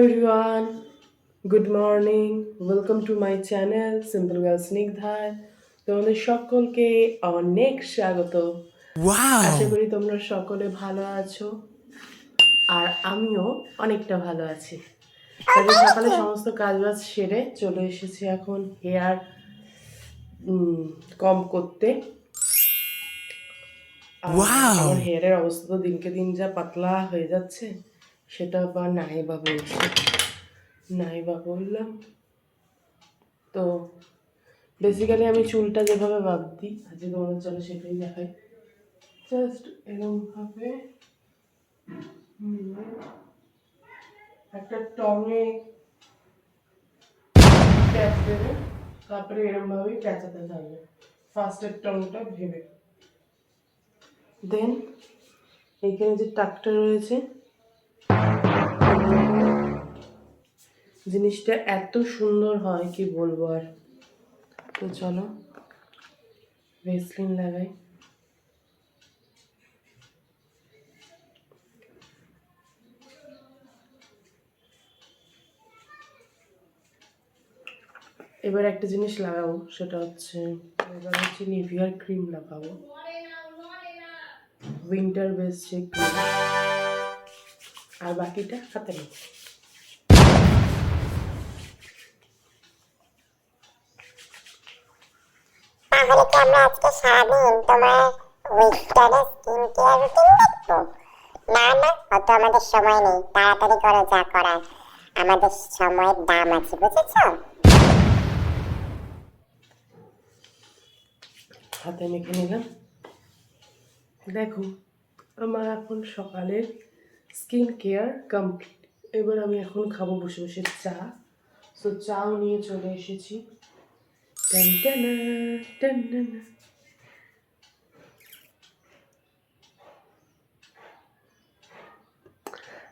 Everyone good morning welcome to my channel simple girl স্নিগ্ধার তোমাদের সকলকে অনেক স্বাগত। আশা করি তোমরা সকলে ভালো আছো। আর আমিও অনেকটা ভালো আছি। সকালে সমস্ত কাজবাজ সেরে চলে এসেছি এখন হেয়ার কম করতে। আমার হেয়ারের অবস্থা তো দিনকে দিন যা পাতলা হয়ে যাচ্ছে। সেটা বা নাই বা বলছি। নাই বা বললাম, তো বেসিক্যালি আমি চুলটা যেভাবে বাঁধি আজকে তোমাদের চলো সেটাই দেখাই। জাস্ট এরকমভাবে একটা টঙে ট্যাপ দেবে, তারপরে এরকমভাবেই প্যাঁচাতে থাকবে। ফার্স্টের টংটা ভেবে। দেন এইখানে যে টাকটা রয়েছে জিনিসটা এত সুন্দর হয়, কি বলব আর। তো চলো, ভেসলিন লাগাই। এবার একটা জিনিস লাগাবো, সেটা হচ্ছে, এবার হচ্ছে নিভিয়ার ক্রিম লাগাবো। উইন্টার বেস যে ক্রিম। আর বাকিটা হাতে নেই তাহলে কি আমরা আজকে সারাদিন তোমার উইন্টারের স্কিন কেয়ার রুটিন দেখব? না না, অত আমাদের সময় নেই। তাড়াতাড়ি করো, যা করার। আমাদের সময়ের দাম আছে, বুঝেছ? হাতে মেখে নিলাম। দেখো, আমার এখন সকালের স্কিন কেয়ার কমপ্লিট এবার আমি এখন খাব বসে বসে চা। সো চাও নিয়ে চলে এসেছি। টানা, টান টানা।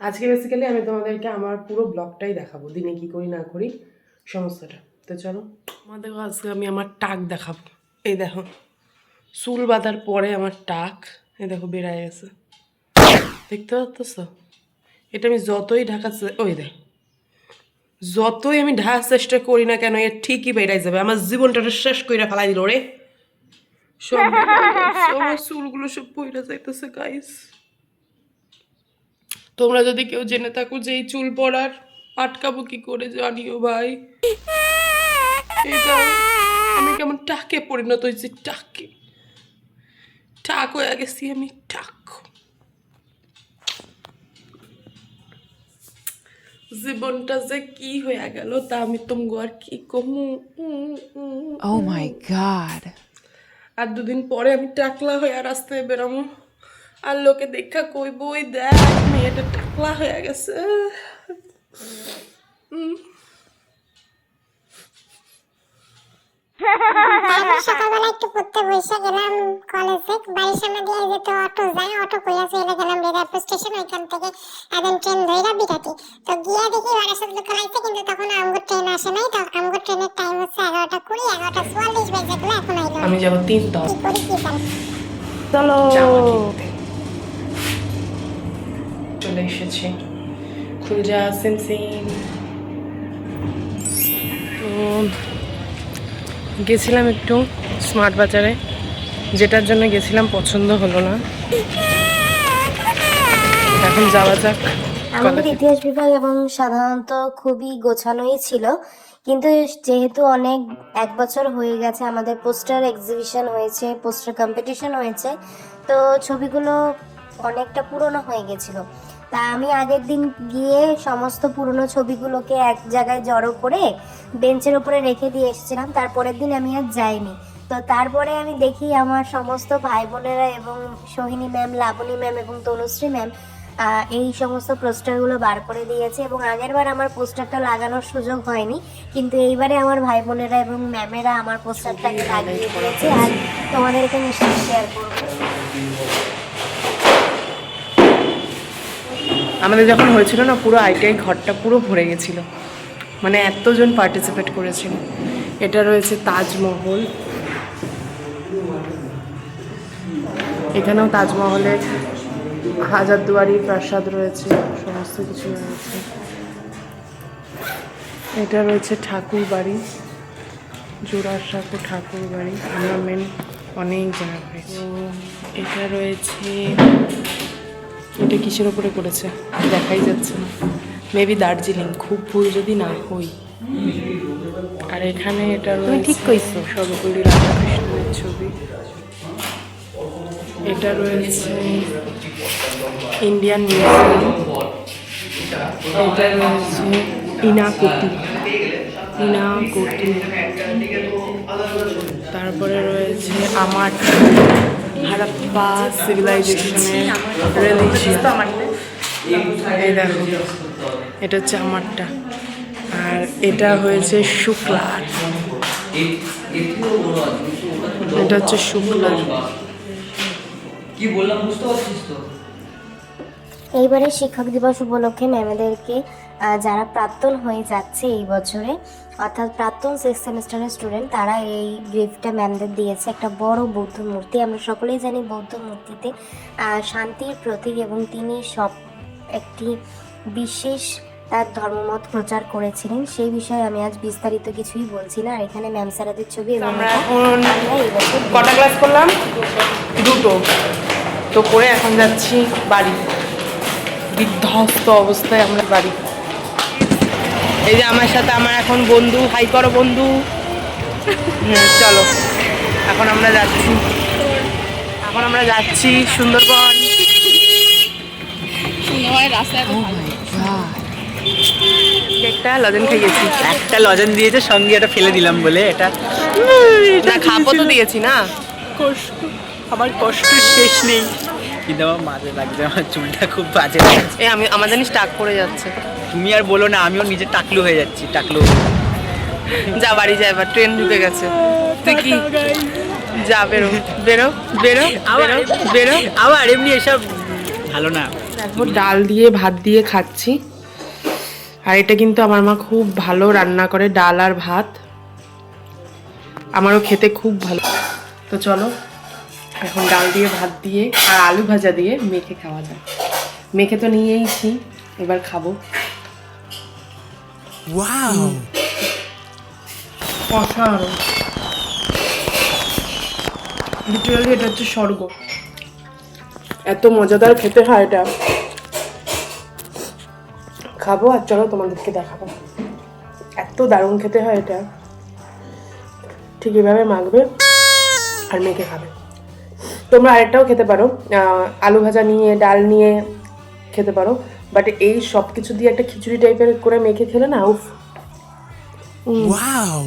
আজকে বেসিক্যালি আমি তোমাদেরকে আমার পুরো ব্লগটাই দেখাবো দিনে কি করি না করি সমস্তটা। তো চলো আমাদের আজকে আমি আমার টাক দেখাবো। এই দেখো চুল বাঁধার পরে আমার টাক এই দেখো বেড়ায় গেছে। দেখতে পাচ্ছ? এটা আমি যতই ঢাকার চে- ওই দেখ। যতই আমি ঢাকার চেষ্টা করি না কেন এর ঠিকই বেড়াই যাবে। আমার জীবনটা শেষ করে ফেলাই দিল রে। সব সব আমার চুলগুলো সব পইরা যাইতেছে গাইস তোমরা যদি কেউ জেনে থাকো যে এই চুল পড়ার আটকাবো কি করে জানিও ভাই আমি কেমন টাকে পরিণত হয়েছি টাকে। টাক হয়ে গেছি আমি টাক। জীবনটা যে কি হয়ে গেল তা আমি তোমাকে আর কি কমু? ও মাই গড আর দুদিন পরে আমি টাকলা হয়ে রাস্তায় বেরামো আর লোকে দেখা কইবই দেখ মেয়েটা টাকলা হয়ে গেছে। আমি সকালবেলা একটু পড়তে বসে গেলাম কলেজে বাড়ির সামনে দিয়ে যেতে অটো যায় অটো কইয়া চলে গেলাম রেদারপুর স্টেশন ওইখান থেকে একদম ট্রেন ধইরা বিরাটি তো গিয়া দেখি বারাসাত লোকাল আইছে কিন্তু তখন আমগো ট্রেন আসে নাই। তো আমগো ট্রেনের টাইম হচ্ছে এগারোটা কুড়ি এগারোটা চুয়াল্লিশ বেজে গেলো এখন আইলো। আমি যাব তিন কি করি কি চলো। চলে এসেছি। খুলজা সিম সিম তো গেছিলাম একটু স্মার্ট বাজারে যেটার জন্য গেছিলাম পছন্দ হলো না। এখন যাওয়া যাক আমাদের ইতিহাস বিভাগ এবং সাধারণত খুবই গোছানোই ছিল কিন্তু যেহেতু অনেক এক বছর হয়ে গেছে আমাদের পোস্টার এক্সিবিশন হয়েছে পোস্টার কম্পিটিশন হয়েছে তো ছবিগুলো অনেকটা পুরনো হয়ে গেছিল। তা আমি আগের দিন গিয়ে সমস্ত পুরনো ছবিগুলোকে এক জায়গায় জড়ো করে বেঞ্চের উপরে রেখে দিয়ে এসেছিলাম। তারপরের দিন আমি আর যাইনি। তো তারপরে আমি দেখি আমার সমস্ত ভাই বোনেরা এবং সোহিনী ম্যাম, লাবণী ম্যাম এবং তনুশ্রী ম্যাম এই সমস্ত পোস্টারগুলো বার করে দিয়েছে এবং আগেরবার আমার পোস্টারটা লাগানোর সুযোগ হয়নি। কিন্তু এইবারে আমার ভাই বোনেরা এবং ম্যামেরা আমার পোস্টারটাকে লাগিয়ে দিয়েছে। আর তোমাদেরকে নিশ্চয়ই শেয়ার করব। আমাদের যখন হয়েছিল না, পুরো আইটিআই ঘরটা পুরো ভরে গেছিল। মানে এতজন পার্টিসিপেট করেছিল। এটা রয়েছে তাজমহল। এখানেও তাজমহলে হাজারদুয়ারি প্রাসাদ রয়েছে, সমস্ত কিছু রয়েছে। এটা রয়েছে ঠাকুর বাড়ি জোড়াসাঁকো ঠাকুর বাড়ি। আমরা মেন অনেক জায়গা তো এটা রয়েছে এটা কিসের ওপরে করেছে? দেখাই যাচ্ছে না। মেবি দার্জিলিং খুব ভুল যদি না হই। আর এখানে এটা রয়েছে ঠিক কইছো। সর্বপল্লী রাধাকৃষ্ণের ছবি। এটা রয়েছে ইন্ডিয়ান মিউজিয়াম এটা রয়েছে ইনাকুটি। ইনাকুটি। তারপরে রয়েছে আমার। হারাপ্পা সিভিলাইজেশনের রিলিজিয়ান এই দেখো, এটা হচ্ছে আমারটা। আর এটা হয়েছে শুক্লার। এটা হচ্ছে শুক্লার। কি বললাম, বুঝতে পারছিস তো? এইবারে শিক্ষক দিবস উপলক্ষে ম্যামেদেরকে যারা প্রাক্তন হয়ে যাচ্ছে এই বছরে অর্থাৎ প্রাক্তন সিক্স সেমিস্টারের স্টুডেন্ট তারা এই গিফটটা ম্যামদের দিয়েছে। একটা বড় বৌদ্ধ মূর্তি। আমরা সকলেই জানি বৌদ্ধ মূর্তিতে শান্তির প্রতীক এবং তিনি সব একটি বিশেষ তার ধর্মমত প্রচার করেছিলেন। সেই বিষয়ে আমি আজ বিস্তারিত কিছুই বলছি না। আর এখানে ম্যাম স্যারাদের ছবি এবং কটা ক্লাস করলাম? দুটো। তো করে এখন যাচ্ছি বাড়ি। বিধ্বস্ত অবস্থায় আমরা বাড়ি। এই যে আমার সাথে আমার এখন বন্ধু হাই করো বন্ধু। চলো। এখন আমরা যাচ্ছি। এখন আমরা যাচ্ছি সুন্দরবন। একটা লজেন খাইয়েছি। একটা লজেন দিয়েছে সঙ্গে এটা ফেলে দিলাম বলে। এটা না খাব তো দিয়েছি না। কষ্ট। আমার কষ্ট শেষ নেই। কিন্তু আমার মাঝে লাগছে আমার চুলটা খুব বাজে লাগছে। এই আমি আমার জানিস টাক পড়ে যাচ্ছে। তুমি আর বলো না আমিও নিজে টাকলু হয়ে যাচ্ছি টাকলু। যা বাড়ি যা এবার ট্রেন ঢুকে গেছে। তুই কি? যা বেরো। বেরো বেরো বেরো বেরো। আবার এমনি এসব ভালো না। দেখো ডাল দিয়ে ভাত দিয়ে খাচ্ছি। আর এটা কিন্তু আমার মা খুব ভালো রান্না করে ডাল আর ভাত। আমারও খেতে খুব ভালো। তো চলো এখন ডাল দিয়ে ভাত দিয়ে আর আলু ভাজা দিয়ে মেখে খাওয়া যায়। মেখে তো নিয়েইছি এবার খাব। অসাধারণ। লিটারালি এটা হচ্ছে স্বর্গ। এত মজাদার খেতে হয় এটা। খাব আর চলো তোমাদেরকে দেখাবো। এত দারুণ খেতে হয় এটা। ঠিক এভাবে মাখবে আর মেখে খাবে। তোমরা আরেকটাও খেতে পারো। আলু ভাজা নিয়ে, ডাল নিয়ে খেতে পারো। বাট এই সব কিছু দিয়ে একটা খিচুড়ি টাইপের করে মেখে খেলে না, উফ। আমার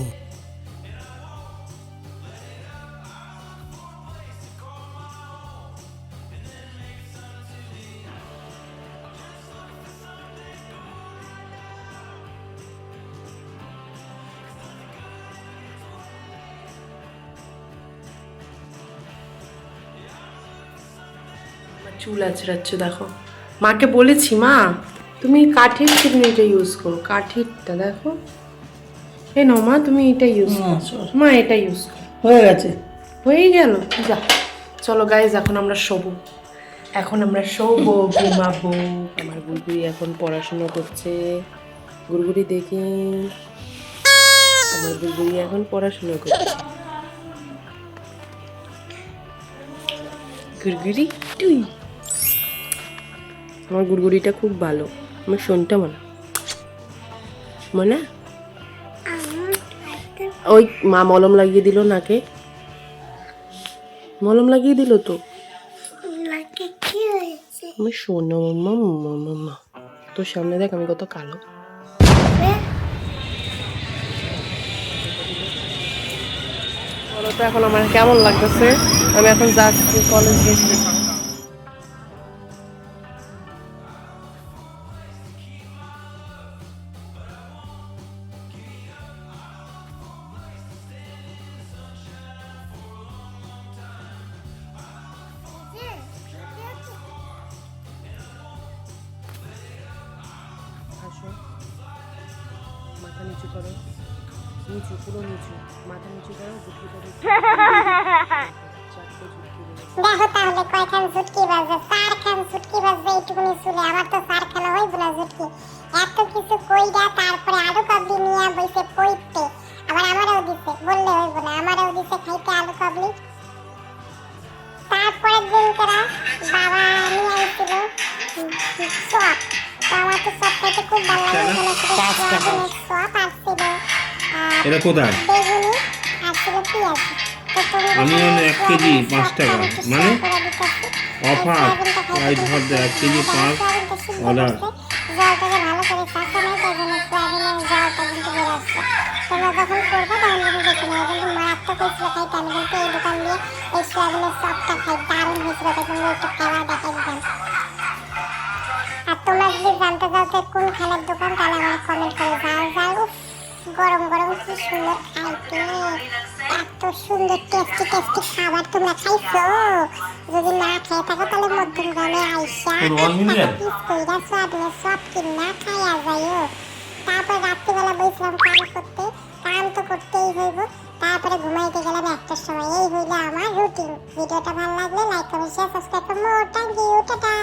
চুল আছড়াচ্ছে দেখো। মাকে বলেছি মা তুমি কাঠের চিমনিটা ইউজ করো। কাঠেরটা দেখো। এ ন মা তুমি এটা ইউজ মা এটা ইউজ হয়ে গেছে। হয়ে গেল। যা। চলো গাইজ এখন আমরা শোবো। এখন আমরা শোবো ঘুমাবো। আমার গুড়গুড়ি এখন পড়াশুনো করছে। গুড়গুড়ি দেখি। আমার গুড়গুড়ি এখন পড়াশুনো করছে। গুড়গুড়ি টুই। আমার গুড়গুড়িটা খুব ভালো। আমার শোনটা মনে মনে? ওই মা মলম লাগিয়ে দিল নাকে। মলম লাগিয়ে দিল তো? আমি শোনো মাম্মা মাম্মা তোর সামনে দেখ, আমি কত কালো। তো এখন আমার কেমন লাগতেছে? আমি এখন যাচ্ছি কলেজ গেছি। নিচু পুরো নিচু। মাথা নিচু করো গুটি করে দেখো তাহলে কয়খান জুটকি বাজে? চার খান জুটকি বাজে এইটুকুনি চুলে। আমার তো চার খানা হইব না জুটকি এত কিছু কইরা তারপরে আলু কাবলি নিয়ে বইছে পইতে আবার আমারও দিছে। বললে হইব না আমারও দিছে খাইতে আলু কাবলি। তারপরের দিন তারা বাবা নিয়ে আইছিল চপ? তো তো চপ খাইতে খুব ভালো লাগে। চপ আর price কিন্তু হচ্ছে এক কেজি পাঁচ টাকা। কিন্তু দেখে নেবে কিন্তু মারাত্মক হয়েছিল খাইতে আমি কিন্তু এই দোকান দিয়ে আর তোমরা যদি জানতে চাও যে কোন খাবার দোকান, তাহলে আমার কমেন্ট করে যাও যাও গরম গরম কি সুন্দর খাইতে? এত সুন্দর টেস্টি টেস্টি খাবার তোমরা খাইছো? যদি না খেয়ে থাকো তাহলে আইসা one million? পিস কইরা সোয়াবিনের সব কিনা খাইয়া যাইও। তারপর রাত্রিবেলা বইছিলাম কাম করতে কাম তো করতেই হইব। তারপরে ঘুমাইতে গেলাম একটার সময়। এই হইল আমার রুটিন ভিডিওটা ভালো লাগলে লাইক কমেন্ট শেয়ার সাবস্ক্রাইব করব। Thank you tata.